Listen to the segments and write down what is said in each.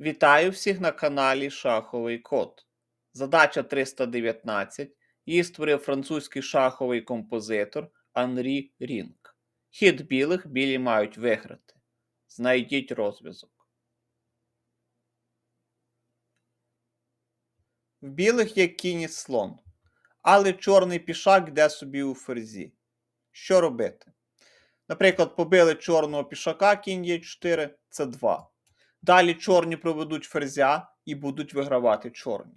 Вітаю всіх на каналі Шаховий Код. Задача 319. Її створив французький шаховий композитор Анрі Рінг. Хід білих білі мають виграти. Знайдіть розв'язок. В білих є кінь і слон, але чорний пішак йде собі у ферзі. Що робити? Наприклад, побили чорного пішака, кінь є 4, це 2. Далі чорні проведуть ферзя і будуть вигравати чорні.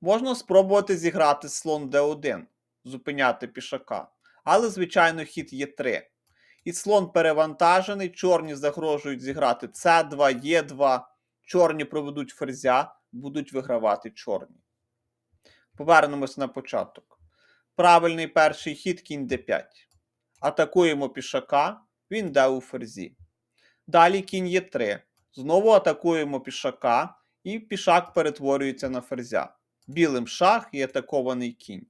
Можна спробувати зіграти слон d1, зупиняти пішака. Але, звичайно, хід є 3. І слон перевантажений, чорні загрожують зіграти c2, e2, чорні проведуть ферзя, будуть вигравати чорні. Повернемось на початок. Правильний перший хід кінь d5. Атакуємо пішака, він йде у ферзі. Далі кінь є 3. Знову атакуємо пішака, і пішак перетворюється на ферзя. Білим шах і атакований кінь.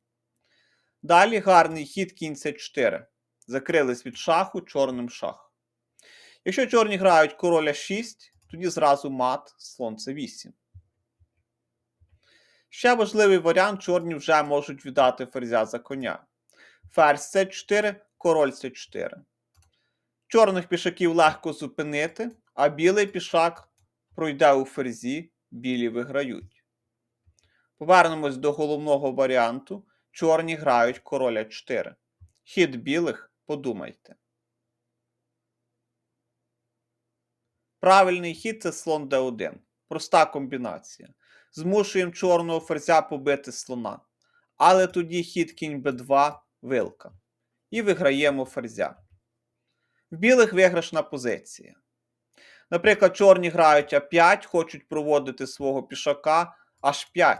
Далі гарний хід кінь С4. Закрились від шаху чорним шах. Якщо чорні грають короля 6, тоді зразу мат слон С8. Ще важливий варіант, чорні вже можуть віддати ферзя за коня. Ферзь С4, король С4. Чорних пішаків легко зупинити, а білий пішак пройде у ферзі, білі виграють. Повернемось до головного варіанту. Чорні грають короля 4. Хід білих подумайте. Правильний хід це слон d1. Проста комбінація. Змушуємо чорного ферзя побити слона. Але тоді хід кінь b2 вилка. І виграємо ферзя. В білих виграшна позиція. Наприклад, чорні грають А5, хочуть проводити свого пішака H5.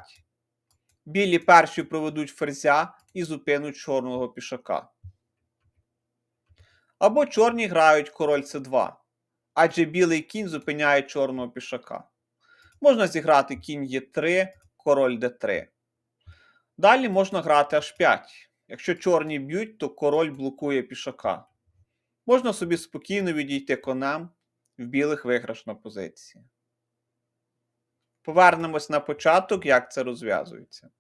Білі перші проведуть ферзя і зупинуть чорного пішака. Або чорні грають король С2, адже білий кінь зупиняє чорного пішака. Можна зіграти кінь Е3, король Д3. Далі можна грати H5. Якщо чорні б'ють, то король блокує пішака. Можна собі спокійно відійти конем в білих виграшна позиція. Повернемось на початок, як це розв'язується.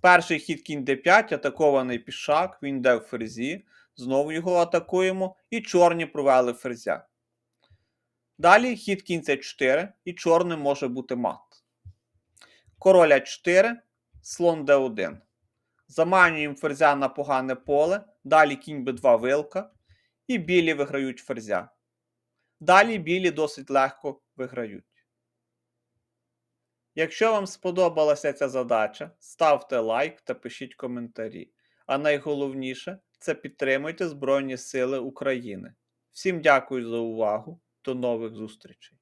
Перший хід кінь d5, атакований пішак, він йде в ферзі. Знову його атакуємо, і чорні провели ферзя. Далі хід кінь c4, і чорним може бути мат. Король А4, слон d1. Заманюємо ферзя на погане поле, далі кінь b2 вилка, і білі виграють ферзя. Далі білі досить легко виграють. Якщо вам сподобалася ця задача, ставте лайк та пишіть коментарі. А найголовніше це підтримуйте Збройні Сили України. Всім дякую за увагу. До нових зустрічей!